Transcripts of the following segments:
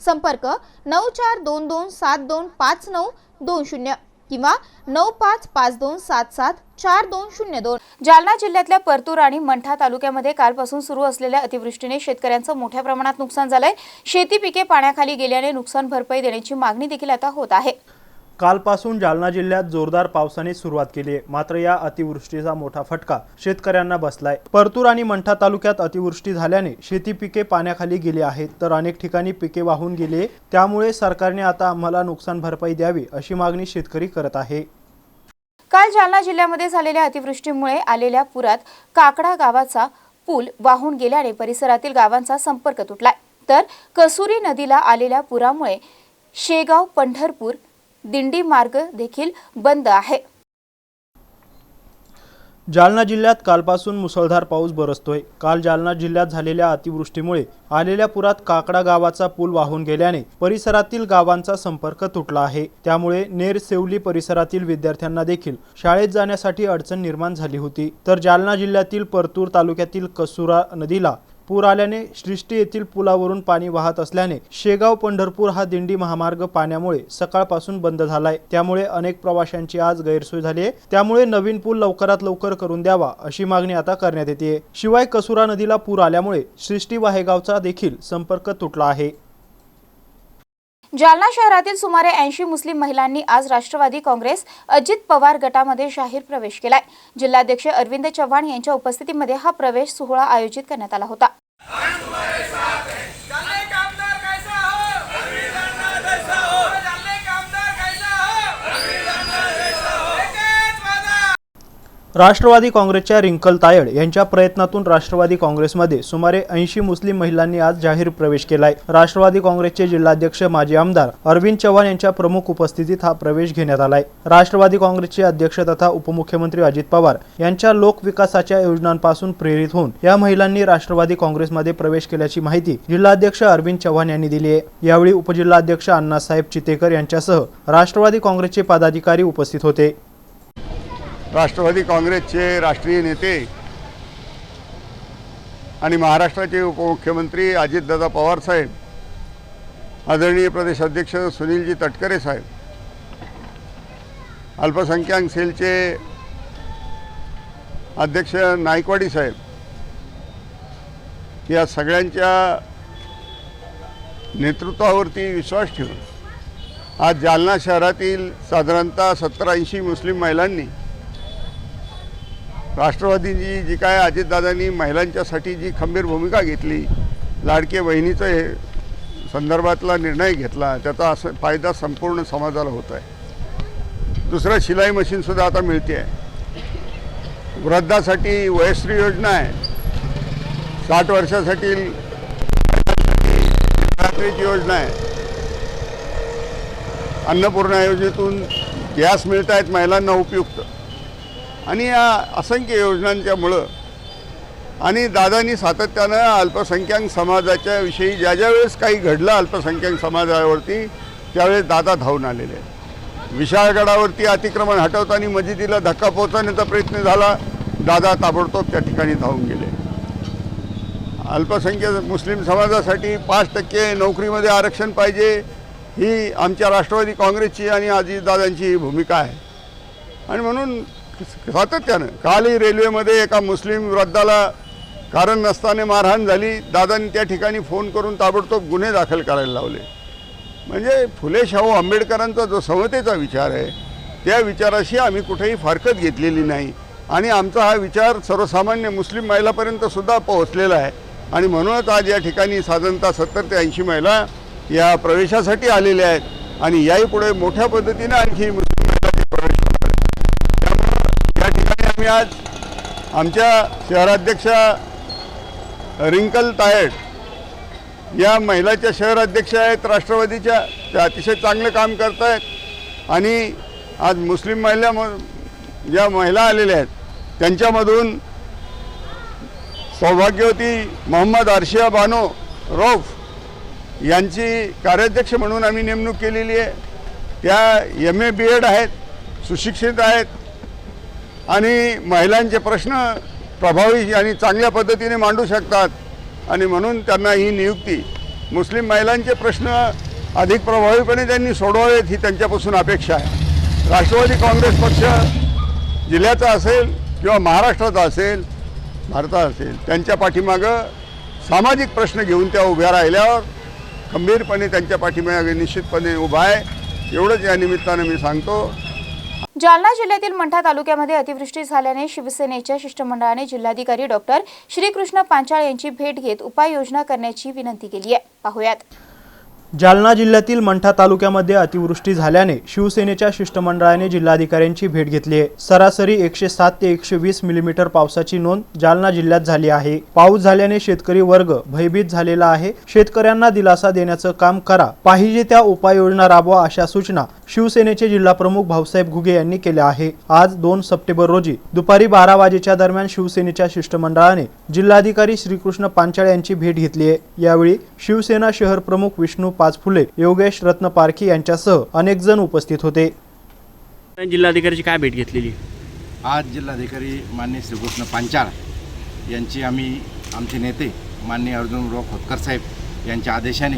संपर्क नऊ चार दोन दोन सात दोन पाच नऊ दोन शून्य किंवा नऊ पाच पाच दोन सात सात चार दोन शून्य दोन. जालना जिल्ह्यातल्या परतूर आणि मंठा तालुक्यामध्ये कालपासून सुरू असलेल्या अतिवृष्टीने शेतकऱ्यांचं मोठ्या प्रमाणात नुकसान झालंय. शेती पिके पाण्याखाली गेल्याने नुकसान भरपाई देण्याची मागणी देखील आता होत आहे. कालपासून जालना जिल्ह्यात जोरदार पावसाने सुरुवात केली आहे. मात्र या अतिवृष्टीचा मोठा फटका शेतकऱ्यांना बसलाय. परतूर आणि मंठा तालुक्यात अतिवृष्टी झाल्याने शेती पिके पाण्याखाली गेली आहेत तर अनेक ठिकाणी पिके वाहून गेली त्यामुळे सरकारने आता आम्हाला नुकसान भरपाई द्यावी अशी मागणी शेतकरी करत आहे. काल जालना जिल्ह्यामध्ये झालेल्या अतिवृष्टीमुळे आलेल्या पुरात काकडा गावाचा पूल वाहून गेल्याने परिसरातील गावांचा संपर्क तुटलाय. तर कसुरी नदीला आलेल्या पुरामुळे शेगाव पंढरपूर दिंडी मार्ग देखील बंद आहे. जालना जिल्ह्यात कालपासून मुसळधार पाऊस बरसतोय. काल जालना जिल्ह्यात झालेल्या अतिवृष्टीमुळे आलेल्या पुरात काकडा गावाचा पूल वाहून गेल्याने परिसरातील गावांचा संपर्क तुटला आहे. त्यामुळे नेर सेवली परिसरातील विद्यार्थ्यांना देखील शाळेत जाण्यासाठी अडचण निर्माण झाली होती. तर जालना जिल्ह्यातील परतूर तालुक्यातील कसुरा नदीला पूर आल्याने सृष्टी येथील पुलावरून पाणी वाहत असल्याने शेगाव पंढरपूर हा दिंडी महामार्ग पाण्यामुळे सकाळपासून बंद झालाय. त्यामुळे अनेक प्रवाशांची आज गैरसोय झाली आहे. त्यामुळे नवीन पूल लवकरात लवकर करून द्यावा अशी मागणी आता करण्यात येते. शिवाय कसुरा नदीला पूर आल्यामुळे सृष्टी वाहेगावचा देखील संपर्क तुटला आहे. जालना शहरातील सुमारे ऐंशी मुस्लिम महिलांनी आज राष्ट्रवादी काँग्रेस अजित पवार गटामध्ये जाहीर प्रवेश केलाय. जिल्हाध्यक्ष अरविंद चव्हाण यांच्या उपस्थितीमध्ये हा प्रवेश सोहळा आयोजित करण्यात आला होता. राष्ट्रवादी काँग्रेसच्या रिंकल तायड यांच्या प्रयत्नातून राष्ट्रवादी काँग्रेसमध्ये सुमारे ऐंशी मुस्लिम महिलांनी आज जाहीर प्रवेश केलाय. राष्ट्रवादी काँग्रेसचे जिल्हाध्यक्ष माजी आमदार अरविंद चव्हाण यांच्या प्रमुख उपस्थितीत हा प्रवेश घेण्यात आलाय. राष्ट्रवादी काँग्रेसचे अध्यक्ष तथा उपमुख्यमंत्री अजित पवार यांच्या लोकविकासाच्या योजनांपासून प्रेरित होऊन या महिलांनी राष्ट्रवादी काँग्रेसमध्ये प्रवेश केल्याची माहिती जिल्हाध्यक्ष अरविंद चव्हाण यांनी दिली आहे. यावेळी उपजिल्हाध्यक्ष अण्णासाहेब चितेकर यांच्यासह राष्ट्रवादी काँग्रेसचे पदाधिकारी उपस्थित होते. राष्ट्रवादी काँग्रेसचे राष्ट्रीय नेते आणि महाराष्ट्राचे उपमुख्यमंत्री अजितदादा पवार साहेब आदरणीय प्रदेश अध्यक्ष सुनीलजी तटकरे साहेब अल्पसंख्याक सेलचे अध्यक्ष नायकवाडी साहेब या सगळ्यांच्या नेतृत्वावरती विश्वास ठेवून आज जालना शहरातील साधारणतः सत्तर ऐंशी मुस्लिम महिलांनी राष्ट्रवादीची जी काय अजितदादांनी महिलांच्यासाठी जी खंबीर भूमिका घेतली लाडके बहिणीचं हे संदर्भातला निर्णय घेतला त्याचा असं फायदा संपूर्ण समाजाला होत आहे. दुसरं शिलाई मशीनसुद्धा आता मिळते आहे. वृद्धासाठी वयश्री योजना आहे. साठ वर्षासाठी योजना आहे. अन्नपूर्णा योजनेतून गॅस मिळत आहेत महिलांना उपयुक्त. आणि या असंख्य योजनांच्यामुळं आणि दादांनी सातत्यानं अल्पसंख्याक समाजाच्या विषयी ज्या ज्या वेळेस काही घडलं अल्पसंख्याक समाजावरती त्यावेळेस दादा धावून आलेले आहेत. विशाळगडावरती अतिक्रमण हटवताना मजिदीला धक्का पोहोचवण्याचा प्रयत्न झाला दादा ताबडतोब त्या ठिकाणी धावून गेले. अल्पसंख्याक मुस्लिम समाजासाठी पाच टक्के नोकरीमध्ये आरक्षण पाहिजे ही आमच्या राष्ट्रवादी काँग्रेसची आणि अजितदादांची भूमिका आहे. आणि म्हणून सातत्यानं कालही रेल्वेमध्ये एका मुस्लिम वृद्धाला कारण नसताना मारहाण झाली. दादांनी त्या ठिकाणी फोन करून ताबडतोब गुन्हे दाखल करायला लावले. म्हणजे फुले शाहू आंबेडकरांचा जो समतेचा विचार आहे त्या विचाराशी आम्ही कुठेही फारकत घेतलेली नाही. आणि आमचा हा विचार सर्वसामान्य मुस्लिम महिलापर्यंत सुद्धा पोहोचलेला आहे. आणि म्हणूनच आज या ठिकाणी साधारणतः सत्तर ते ऐंशी महिला या प्रवेशासाठी आलेल्या आहेत. आणि याही पुढे मोठ्या पद्धतीनं आणखी मुस्लिम आम्ही आज आमच्या शहराध्यक्षा रिंकल तायड या महिलाच्या शहराध्यक्ष आहेत राष्ट्रवादीच्या ते अतिशय चांगलं काम करत आहेत. आणि आज मुस्लिम महिला म ज्या महिला आलेल्या आहेत त्यांच्यामधून सौभाग्यवती मोहम्मद आर्शिया बानो रौफ यांची कार्याध्यक्ष म्हणून आम्ही नेमणूक केलेली आहे. त्या एम ए बी एड आहेत सुशिक्षित आहेत. आणि महिलांचे प्रश्न प्रभावी आणि चांगल्या पद्धतीने मांडू शकतात. आणि म्हणून त्यांना ही नियुक्ती. मुस्लिम महिलांचे प्रश्न अधिक प्रभावीपणे त्यांनी सोडवावेत ही त्यांच्यापासून अपेक्षा आहे. राष्ट्रवादी काँग्रेस पक्ष जिल्ह्याचा असेल किंवा महाराष्ट्राचा असेल भारता असेल त्यांच्या पाठीमागं सामाजिक प्रश्न घेऊन त्या उभ्या राहिल्यावर खंबीरपणे त्यांच्या पाठीमागे निश्चितपणे उभा आहे. एवढंच या निमित्तानं मी सांगतो. जालना जिल्ह्यातील मंठा तालुक्यामध्ये अतिवृष्टी झाल्याने शिवसेनेच्या शिष्टमंडळाने जिल्हाधिकारी डॉक्टर श्रीकृष्ण पांचाळ यांची भेट घेत उपाययोजना करण्याची विनंती केली आहे. पाहुयात. जालना जिल्ह्यातील मंठा तालुक्यामध्ये अतिवृष्टी झाल्याने शिवसेनेच्या शिष्टमंडळाने जिल्हाधिकाऱ्यांची भेट घेतली आहे. सरासरी एकशे सात ते एकशे वीस मिलीमीटर पावसाची नोंद जालना जिल्ह्यात झाली आहे. पाऊस झाल्याने शेतकरी वर्ग भयभीत झालेला आहे. शेतकऱ्यांना दिलासा देण्याचं काम करा. पाहिजे त्या उपाययोजना राबवा अशा सूचना शिवसेनेचे जिल्हाप्रमुख भाऊसाहेब घुगे यांनी केल्या आहे. आज दोन सप्टेंबर रोजी दुपारी बारा वाजेच्या दरम्यान शिवसेनेच्या शिष्टमंडळाने जिल्हाधिकारी श्रीकृष्ण पांचाळ यांची भेट घेतली आहे. यावेळी शिवसेना शहर प्रमुख विष्णू पाचफुले योगेश रत्न पारखी यांच्यासह अनेक जण उपस्थित होते. जिल्हाधिकाऱ्याची काय भेट घेतलेली? आज जिल्हाधिकारी मान्य श्रीकृष्ण पांचाळ यांची आम्ही आमचे नेते माननीय अर्जुनराव खोतकर साहेब यांच्या आदेशाने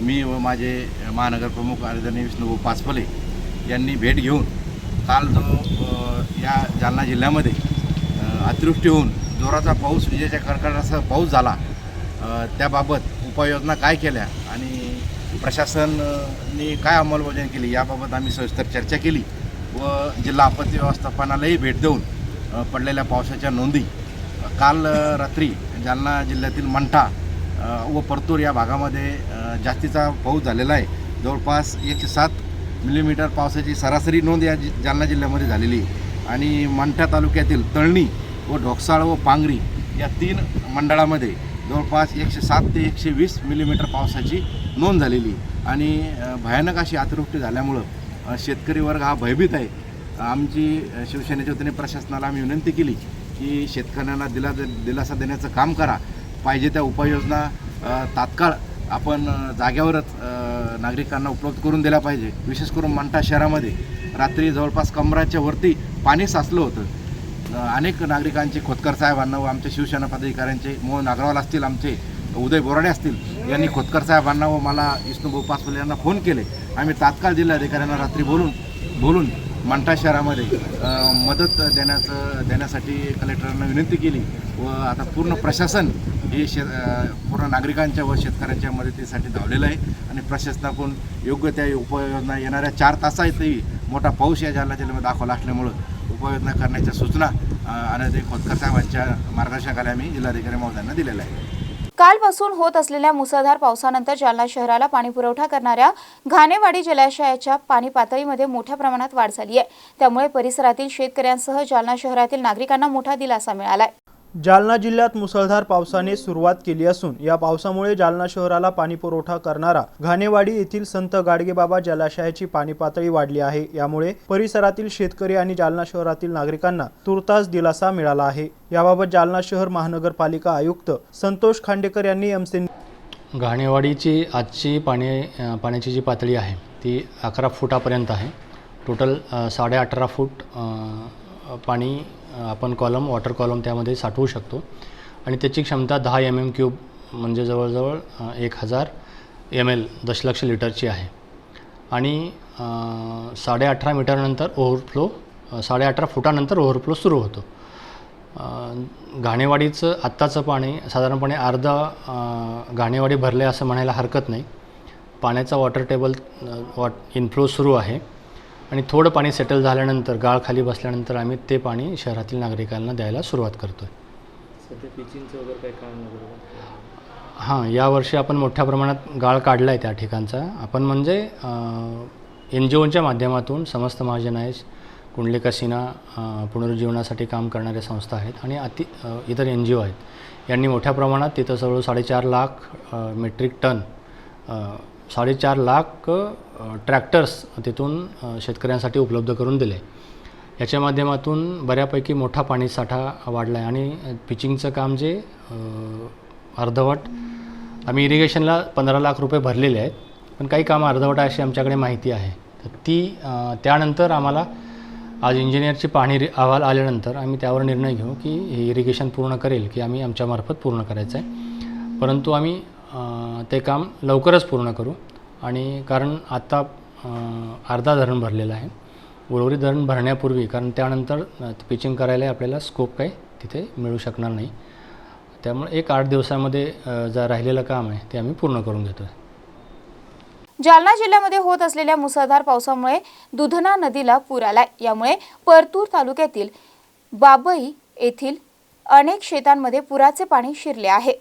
मी व माझे महानगर प्रमुख आदरणीय विष्णुभाऊ पाचपले यांनी भेट घेऊन काल जो या जालना जिल्ह्यामध्ये अतिवृष्टी होऊन जोराचा पाऊस विजेच्या कडकडाटासह पाऊस झाला त्याबाबत उपाययोजना काय केल्या आणि प्रशासनने काय अंमलबजावणी केली याबाबत आम्ही सविस्तर चर्चा केली व जिल्हा आपत्ती व्यवस्थापनालाही भेट देऊन पडलेल्या पावसाच्या नोंदी काल रात्री जालना जिल्ह्यातील मंठा व परतूर या भागामध्ये जास्तीचा पाऊस झालेला आहे. जवळपास एकशे सात मिलीमीटर पावसाची सरासरी नोंद या जि जालना जिल्ह्यामध्ये झालेली आहे. आणि मंठा तालुक्यातील तळणी व ढोकसाळ व पांगरी या तीन मंडळामध्ये जवळपास एकशे सात ते एकशे वीस मिलीमीटर पावसाची नोंद झालेली. आणि भयानक अशी अतिवृष्टी झाल्यामुळं शेतकरी वर्ग हा भयभीत आहे. आमची शिवसेनेच्या वतीने प्रशासनाला आम्ही विनंती केली की शेतकऱ्यांना दिला दिलासा देण्याचं काम करा. पाहिजे त्या उपाययोजना तात्काळ आपण जाग्यावरच नागरिकांना उपलब्ध करून दिल्या पाहिजे. विशेष करून मंठा शहरामध्ये. रात्री जवळपास कमराच्या वरती पाणी साचलं होतं. अनेक नागरिकांचे खोतकर साहेबांना व आमच्या शिवसेना पदाधिकाऱ्यांचे मोहन अग्रवाल असतील आमचे उदय बोराडे असतील यांनी खोतकर साहेबांना व मला विष्णुभाऊ पासवाले यांना फोन केले. आम्ही तात्काळ जिल्हाधिकाऱ्यांना रात्री बोलून बोलून मंठा शहरामध्ये मदत देण्याचं देण्यासाठी कलेक्टरांना विनंती केली व आता पूर्ण प्रशासन हे शे पूर्ण नागरिकांच्या व शेतकऱ्यांच्या मदतीसाठी धावलेलं आहे आणि प्रशासनाकडून योग्य त्या उपाययोजना येणाऱ्या चार तासातही मोठा पाऊस या जालना जिल्ह्यामध्ये दाखवला असल्यामुळं उपाययोजना करण्याच्या सूचना आणि खोतकर साहेबांच्या मार्गदर्शनाखाली आम्ही जिल्हाधिकारी महोदयांना दिलेल्या आहे कालपासून होत असलेल्या मुसळधार पावसानंतर जालना शहराला पाणीपुरवठा करणाऱ्या घाणेवाडी जलाशयाच्या पाणी पातळीमध्ये मोठ्या प्रमाणात वाढ झाली आहे. त्यामुळे परिसरातील शेतकऱ्यांसह जालना शहरातील नागरिकांना मोठा दिलासा मिळालाय. जालना जिल्ह्यात मुसळधार पावसाने सुरुवात केली असून या पावसामुळे जालना शहराला पाणी पुरवठा करणारा घाणेवाडी येथील संत गाडगेबाबा जलाशयाची पाणी पातळी वाढली आहे. यामुळे परिसरातील शेतकरी आणि जालना शहरातील नागरिकांना तुर्तास दिलासा मिळाला आहे. याबाबत जालना शहर महानगरपालिका आयुक्त संतोष खांडेकर यांनी एमसी घाणेवाडीची आजची पाणी पाण्याची जी पातळी आहे ती अकरा फुटापर्यंत आहे. टोटल साडे अठरा फूट पाणी आपण कॉलम वॉटर कॉलम त्यामध्ये साठवू शकतो. आणि त्याची क्षमता दहा एम एम क्यूब म्हणजे जवळजवळ एक हजार एम एल दशलक्ष लिटरची आहे. आणि साडे अठरा मीटरनंतर ओव्हरफ्लो साडे अठरा फुटानंतर ओव्हरफ्लो सुरू होतो. घाणेवाडीचं आत्ताचं पाणी साधारणपणे अर्धा घाणेवाडी भरले असं म्हणायला हरकत नाही. पाण्याचा वॉटर टेबल वॉट इनफ्लो सुरू आहे. आणि थोडं पाणी सेटल झाल्यानंतर गाळ खाली बसल्यानंतर आम्ही ते पाणी शहरातील नागरिकांना द्यायला सुरुवात करतो आहे हां यावर्षी आपण मोठ्या प्रमाणात गाळ काढला आहे त्या ठिकाणचा. आपण म्हणजे एन जी ओच्या माध्यमातून समस्त महाजन आहे कुंडलिका सिन्हा अ, पुनरुज्जीवनासाठी काम करणाऱ्या संस्था आहेत आणि अति इतर एन जी ओ आहेत. यांनी मोठ्या प्रमाणात तिथं जवळ साडेचार लाख मेट्रिक टन साडेचार लाख ट्रॅक्टर्स तिथून शेतकऱ्यांसाठी उपलब्ध करून दिले. याच्या माध्यमातून बऱ्यापैकी मोठा पाणीसाठा वाढला आहे आणि पिचिंगचं काम जे अर्धवट आम्ही इरिगेशनला पंधरा लाख रुपये भरलेले आहेत पण काही कामं अर्धवट अशी आमच्याकडे माहिती आहे. तर ती त्यानंतर आम्हाला आज इंजिनियरची पाहणी रि- अहवाल आल्यानंतर आम्ही त्यावर निर्णय घेऊ की हे इरिगेशन पूर्ण करेल की आम्ही आमच्यामार्फत पूर्ण करायचं आहे परंतु आम्ही ते काम लवकरच पूर्ण करू. आणि कारण आत्ता अर्धा धरण भरलेलं आहे. उर्वरित धरण भरण्यापूर्वी कारण त्यानंतर पिचिंग करायला आपल्याला स्कोप काही तिथे मिळू शकणार नाही. त्यामुळे एक आठ दिवसामध्ये अ, जे राहिलेलं काम आहे ते आम्ही पूर्ण करून घेतो आहे जालना जिल्ह्यामध्ये होत असलेल्या मुसळधार पावसामुळे दुधना नदीला पूर आला. यामुळे परतूर तालुक्यातील बाबई येथील अनेक शेतांमध्ये पुराचे पाणी शिरले आहे.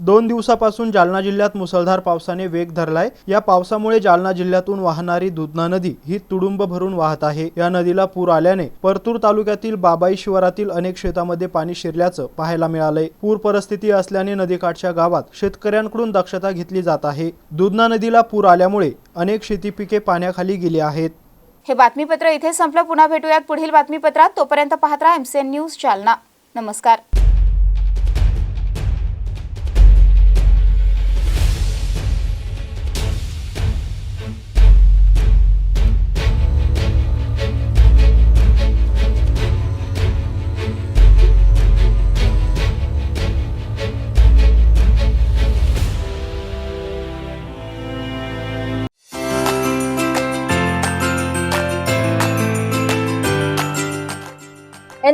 दोन दिवसापासून जालना जिल्ह्यात मुसळधार पावसाने वेग धरलाय. या पावसामुळे जालना जिल्ह्यातून वाहणारी दुधना नदी ही तुडुंब भरून वाहत आहे. या नदीला पूर आल्याने परतूर तालुक्यातील बाबाई शिवारातील अनेक शेतामध्ये पाणी शिरल्याचं पाहायला मिळालंय. पूर परिस्थिती असल्याने नदीकाठच्या गावात शेतकऱ्यांकडून दक्षता घेतली जात आहे. दुधना नदीला पूर आल्यामुळे अनेक शेती पिके पाण्याखाली गेली आहेत. हे बातमीपत्र इथे संपलं. पुन्हा भेटूयात पुढील बातमीपत्रात. तोपर्यंत पाहत राहा एमसीएन न्यूज जालना. नमस्कार.